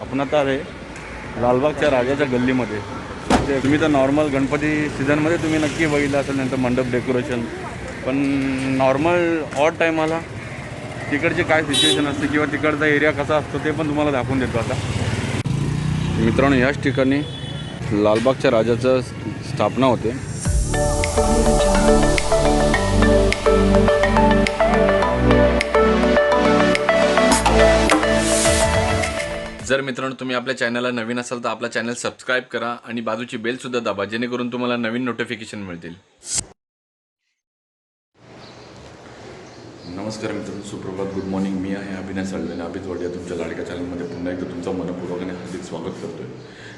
आपण आता आहे लालबागच्या राजाच्या गल्लीमध्ये. ते तुम्ही तर नॉर्मल गणपती सीझनमध्ये तुम्ही नक्की बघितलं असेल नंतर मंडप डेकोरेशन पण नॉर्मल ऑड टायमाला तिकडचे काय सिच्युएशन असते किंवा तिकडचा एरिया कसा असतो ते पण तुम्हाला दाखवून देतो आता. मित्रांनो याच ठिकाणी लालबागच्या राजाचं स्थापना होते. जर मित्रांनो तुम्ही आपल्या चॅनलला नवीन असाल तर आपला चॅनल सबस्क्राईब करा आणि बाजूची बेल सुद्धा दाबा जेणेकरून तुम्हाला नवीन नोटिफिकेशन मिळतील. नमस्कार मित्रांनो सुप्रभात. गुड मॉर्निंग मी आहे अभिनय साळवे अभित वाडिया तुमच्या लाडक्या चॅनलमध्ये पुन्हा एकदा तुमचं मनपूर्वक आणि हार्दिक स्वागत करतोय.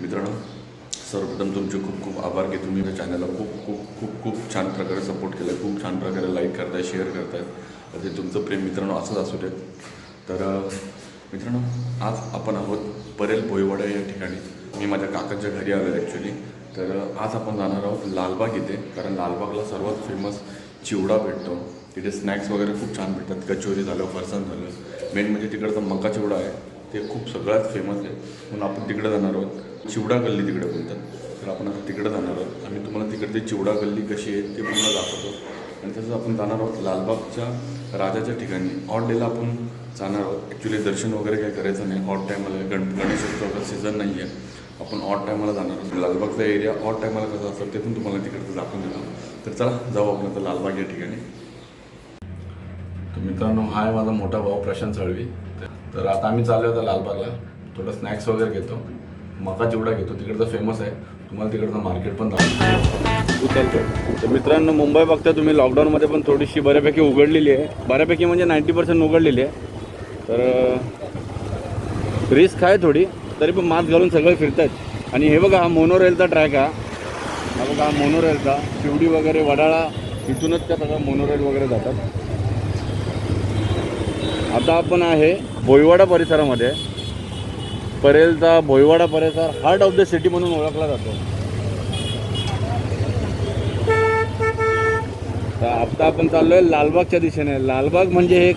मित्रांनो सर्वप्रथम तुमचे खूप खूप आभार की तुम्ही त्या चॅनलला खूप खूप खूप खूप छान प्रकारे सपोर्ट केला आहे खूप छान प्रकारे लाईक करताय शेअर करताय. ते तुमचं प्रेम मित्रांनो असंच असू देत. तर मित्रांनो आज आपण आहोत परेल भोईवाडा या ठिकाणी. मी माझ्या काकाच्या घरी आलो आहे ॲक्च्युली तर आज आपण जाणार आहोत लालबाग इथे कारण लालबागला सर्वात फेमस चिवडा भेटतो. तिथे स्नॅक्स वगैरे खूप छान भेटतात. कचोरी झालं फरसाण झालं. मेन म्हणजे तिकडचा मका चिवडा आहे. ते खूप सगळ्यात फेमस आहे. म्हणून आपण तिकडे जाणार आहोत. चिवडा गल्ली तिकडे बोलतात. तर आपण आता तिकडे जाणार आहोत. आम्ही तुम्हाला तिकडची चिवडा गल्ली कशी आहे ते पूर्ण दाखवतो. आणि तसंच आपण जाणार आहोत लालबागच्या राजाच्या ठिकाणी. ऑल डेला आपण जाणार. आहोत ॲक्च्युली दर्शन वगैरे काही करायचं नाही. ऑट टायमाला गण गणेशोत्सवाचा सीझन नाही आहे आपण ऑट टायमाला जाणार आहोत. लालबागचा एरिया ऑट टायमाला कसा असतो ते पण तुम्हाला तिकडचं दाखवून देणार तर चला जाऊ आपण आता लालबाग या ठिकाणी. तर मित्रांनो हा आहे माझा मोठा भाऊ प्रशांत सळवी. तर आता आम्ही चाललो होतो लालबागला. थोडं स्नॅक्स वगैरे घेतो. मका चिवडा घेतो. तिकडचं फेमस आहे. तुम्हाला तिकडचं मार्केट पण दाखवतो. तर मित्रांनो मुंबई बघता तुम्ही लॉकडाऊनमध्ये पण थोडीशी बऱ्यापैकी उघडलेली आहे. बऱ्यापैकी म्हणजे नाईंटी पर्सेंट उघडलेली आहे. तर रिस्क आहे थोडी तरी पण मास्क घालून सगळे फिरत आहेत आणि हे बघा हा मोनोरेलचा ट्रॅक हा हा बघा हा मोनोरेलचा शिवडी वगैरे वडाळा इथूनच त्या सगळ्या मोनोरेल वगैरे जातात. आता आपण आहे भोईवाडा परिसरामध्ये. परेलचा भोईवाडा परिसर हार्ट ऑफ द सिटी म्हणून ओळखला जातो. तर आता आपण चाललोय लालबागच्या दिशेने. लालबाग म्हणजे एक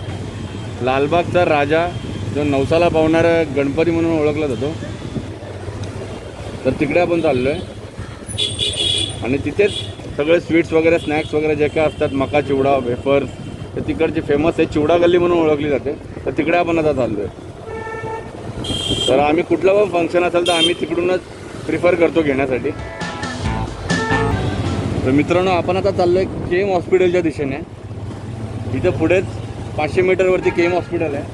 लालबागचा राजा जो नवसाला पावणारा गणपती म्हणून ओळखला जातो. तर तिकडे आपण चाललो आहे आणि तिथेच सगळे स्वीट्स वगैरे स्नॅक्स वगैरे जे काय असतात मका चिवडा वेफर्स तर तिकडची फेमस आहे चिवडा गल्ली म्हणून ओळखली जाते. तर तिकडे आपण आता चाललो आहे तर आम्ही कुठलं पण फंक्शन असेल तर आम्ही तिकडूनच प्रिफर करतो घेण्यासाठी. तर मित्रांनो आपण आता चाललो आहे केम हॉस्पिटलच्या दिशेने. इथं पुढेच पाचशे मीटरवरती के एम हॉस्पिटल आहे.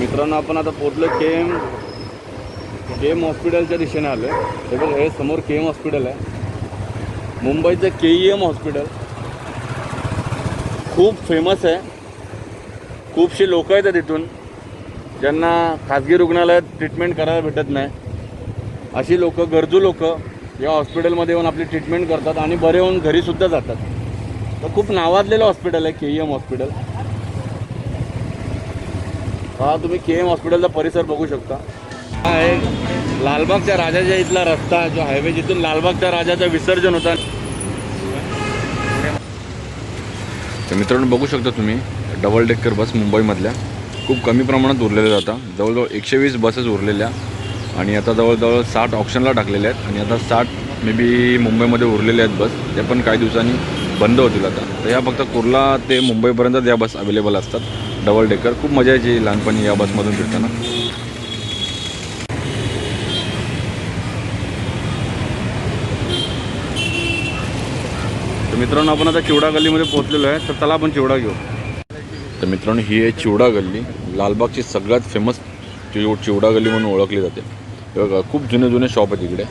मित्रांनो आपण आता पोचलो के एम हॉस्पिटलच्या दिशेने आलो आहे हे बघ हे समोर केम हॉस्पिटल आहे. मुंबईचं के ई एम हॉस्पिटल खूप फेमस आहे. खूपशी लोक येतात तिथून. ज्यांना खाजगी रुग्णालयात ट्रीटमेंट करायला भेटत नाही. अशी लोकं गरजू लोकं या हॉस्पिटलमध्ये येऊन आपली ट्रीटमेंट करतात आणि बरे होऊन घरीसुद्धा जातात. खूप नावाजलेलं हॉस्पिटल आहे के ई एम हॉस्पिटल हा तुम्ही के एम हॉस्पिटलचा परिसर बघू शकता. हा आहे लालबागच्या राजाच्या इथला रस्ता जो हायवे जिथून लालबागच्या राजाचं विसर्जन होता. तर मित्रांनो बघू शकता तुम्ही डबल डेकर बस मुंबईमधल्या खूप कमी प्रमाणात उरलेल्या जातात जवळजवळ एकशे वीस बसेस उरलेल्या आणि आता जवळजवळ साठ ऑप्शनला टाकलेल्या आहेत. आणि आता साठ मे बी मुंबईमध्ये उरलेल्या आहेत बस त्या पण काही दिवसांनी बंद होतील आता. तर ह्या फक्त कुर्ला ते मुंबईपर्यंतच या बस अवेलेबल असतात. डबल डेकर खूप मजा यायची लहानपणी या बसमधून फिरताना. तर मित्रांनो आपण आता चिवडा गल्लीमध्ये पोहोचलेलो आहे. तर चला आपण चिवडा घेऊ. तर मित्रांनो ही आहे चिवडा गल्ली. लालबागची सगळ्यात फेमस चिव चिवडा गल्ली म्हणून ओळखली जाते. खूप जुने जुने शॉप आहेत इकडे.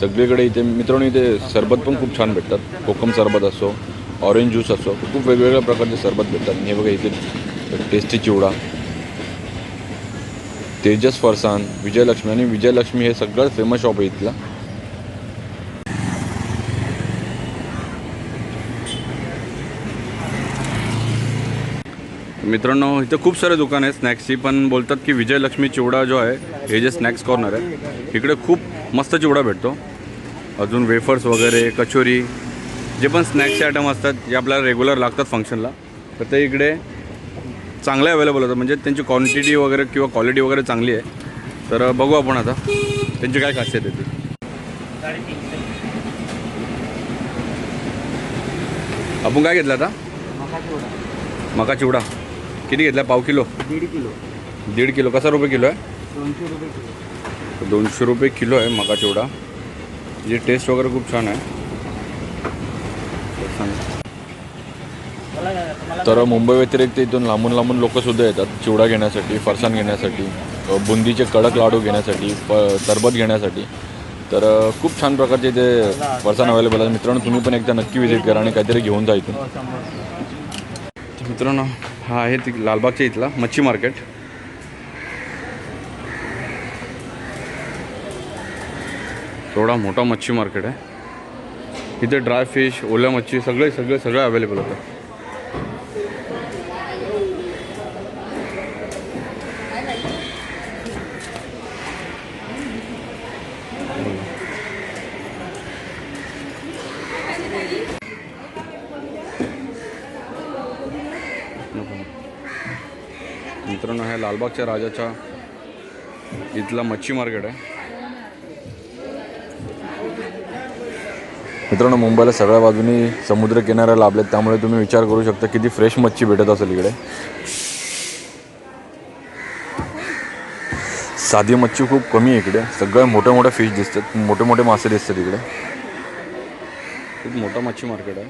सगळीकडे इथे मित्रांनो इथे सरबत पण खूप छान भेटतात. कोकम सरबत असो ऑरेंज ज्यूस असो खूप वेगवेगळ्या प्रकारचे सरबत भेटतात. हे बघा इथे टेस्टी चिवडा तेजस फरसान विजयलक्ष्मी आणि विजयलक्ष्मी हे सगळ्यात फेमस शॉप आहे इथला. मित्रांनो इथं खूप सारे दुकान आहे स्नॅक्सची पण बोलतात की विजयलक्ष्मी चिवडा जो आहे हे जे स्नॅक्स कॉर्नर आहे इकडे खूप मस्त चिवडा भेटतो. अजून वेफर्स वगैरे कचोरी जे पण स्नॅक्सचे आयटम असतात जे आपल्याला रेग्युलर लागतात फंक्शनला तर ते इकडे चांगले अवेलेबल होतं म्हणजे त्यांची क्वांटिटी वगैरे किंवा क्वालिटी वगैरे चांगली आहे. तर बघू आपण आता. त्यांची काय खासियत आहे ती. आपण काय घेतलं आता? मका चिवडा. किती घेतला? पाव किलो? दीड किलो. दीड किलो. कसा रुपये किलो आहे? दोनशे रुपये किलो. दोनशे रुपये किलो आहे मका चिवडा. जी टेस्ट वगैरे खूप छान आहे. तर मुंबई व्यतिरिक्त इथून लांबून लांबून लोक सुद्धा येतात चिवडा घेण्यासाठी फरसाण घेण्यासाठी बुंदीचे कडक लाडू घेण्यासाठी फ सरबत घेण्यासाठी. तर खूप छान प्रकारचे इथे फरसाण अवेलेबल आहे मित्रांनो तुम्ही पण एकदा नक्की विजिट करा आणि काहीतरी घेऊन जा इथून. तर मित्रांनो हा आहे ती लालबागच्या इथला मच्छी मार्केट एवढा मोठा मच्छी मार्केट आहे. इथे ड्राय फिश ओल्या मच्छी सगळे सगळे सगळे अवेलेबल होतं मित्रांनो ह्या लालबागच्या राजाच्या इथला मच्छी मार्केट आहे. मित्रांनो मुंबईला सगळ्या बाजूनी समुद्र किनाऱ्या लाभलेत त्यामुळे तुम्ही विचार करू शकता किती फ्रेश मच्छी भेटत असेल इकडे. साधी मच्छी खूप कमी आहे इकडे. सगळ्या मोठ्या मोठ्या फिश दिसतात मोठे मोठे मासे दिसतात इकडे. खूप मोठा मच्छी मार्केट आहे.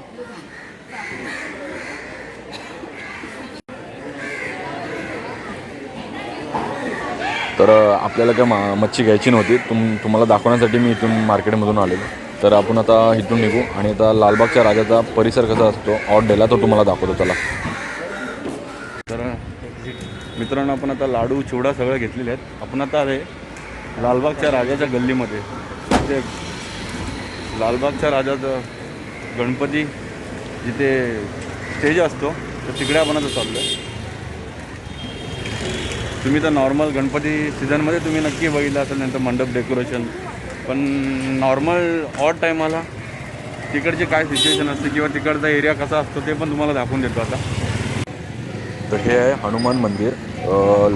तर आपल्याला काय मा मच्छी घ्यायची नव्हती. तुम तुम्हाला दाखवण्यासाठी मी इथून मार्केटमधून आलेलो. तर आपण आता इथून निघू आणि आता लालबागच्या राजाचा परिसर कसा असतो? ऑट डेला तो तुम्हाला दाखवतो त्याला तर मित्रांनो आपण आता लाडू चिवडा सगळं घेतलेले आहेत. आपण आता आले लालबागच्या राजाच्या गल्लीमध्ये. ते लालबागच्या राजाचं गणपती जिथे स्टेज असतो तर तिकडे आपण आता चाललो आहे तुम्ही तर नॉर्मल गणपती सीझनमध्ये तुम्ही नक्की बघितलं असेल नंतर मंडप डेकोरेशन पण नॉर्मल ऑड टायमाला तिकडचे काय सिच्युएशन असते किंवा तिकडचा एरिया कसा असतो ते पण तुम्हाला दाखवून देतो आता. तर हे आहे हनुमान मंदिर.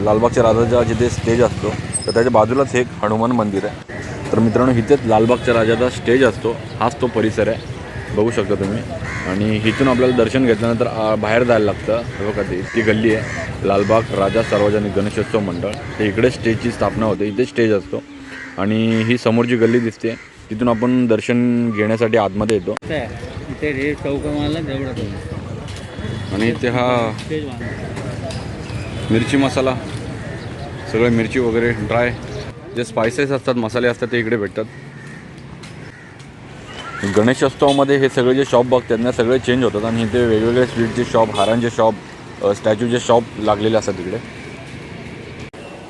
लालबागच्या राजाचा जिथे स्टेज असतो तर त्याच्या बाजूलाच एक हनुमान मंदिर आहे. तर मित्रांनो इथेच लालबागच्या राजाचा स्टेज असतो. हाच तो परिसर आहे. बघू शकता तुम्ही. आणि इथून आपल्याला दर्शन घेतल्यानंतर बाहेर जायला लागतं. बघा ते ती गल्ली आहे. लालबाग राजा सार्वजनिक गणेशोत्सव मंडळ. तर इकडे स्टेजची स्थापना होते. इथे स्टेज असतो. आणि ही समोरची गल्ली दिसते तिथून आपण दर्शन घेण्यासाठी आतमध्ये येतो. आणि इथे हा. मिरची मसाला सगळे मिरची वगैरे ड्राय जे स्पायसेस असतात मसाले असतात ते इकडे भेटतात. गणेशोत्सवामध्ये हे सगळे जे शॉप बघतात ना सगळे चेंज होतात आणि इथे वेगवेगळे स्वीटचे शॉप हारांचे शॉप स्टॅच्यूचे शॉप लागलेले असतात इकडे.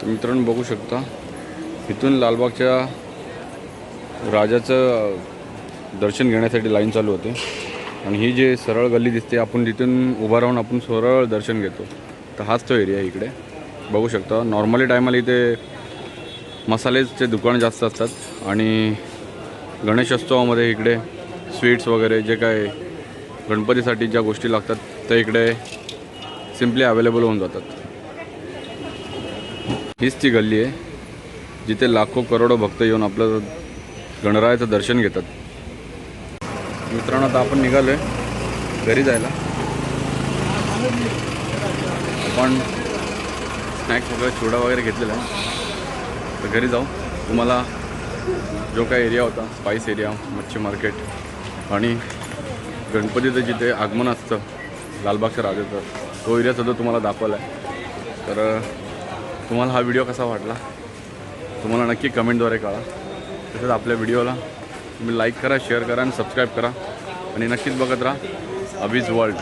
तर मित्रांनो बघू शकता. इथून लालबागच्या राजाचं दर्शन घेण्यासाठी लाईन चालू होते. आणि ही जे सरळ गल्ली दिसते आपण तिथून उभा राहून आपण सरळ दर्शन घेतो. तर हाच तो एरिया आहे इकडे. बघू शकता नॉर्मली टायमाला इथे मसालेचे दुकान जास्त असतात. आणि गणेशोत्सवामध्ये इकडे स्वीट्स वगैरे जे काय गणपतीसाठी ज्या गोष्टी लागतात त्या इकडे सिम्पली अवेलेबल होऊन जातात. हीच ती गल्ली आहे. जिथे लाखो करोडो भक्त येऊन आपलं गणरायाचं दर्शन घेतात. मित्रांनो आता आपण निघालो आहे घरी जायला. आपण स्नॅक्स वगैरे चिवडा वगैरे घेतलेला आहे. तर घरी जाऊ. तुम्हाला जो काय एरिया होता स्पाईस एरिया मच्छी मार्केट आणि गणपतीचं जिथे आगमन असतं लालबागच्या राजाचं तो एरियासुद्धा तुम्हाला दाखवला आहे तर तुम्हाला हा व्हिडिओ कसा वाटला? तुम्हाला नक्की कमेंटद्वारे कळा. तसंच आपल्या व्हिडिओला तुम्ही लाईक करा शेअर करा आणि सबस्क्राईब करा. आणि नक्कीच बघत राहा. अबीज वर्ल्ड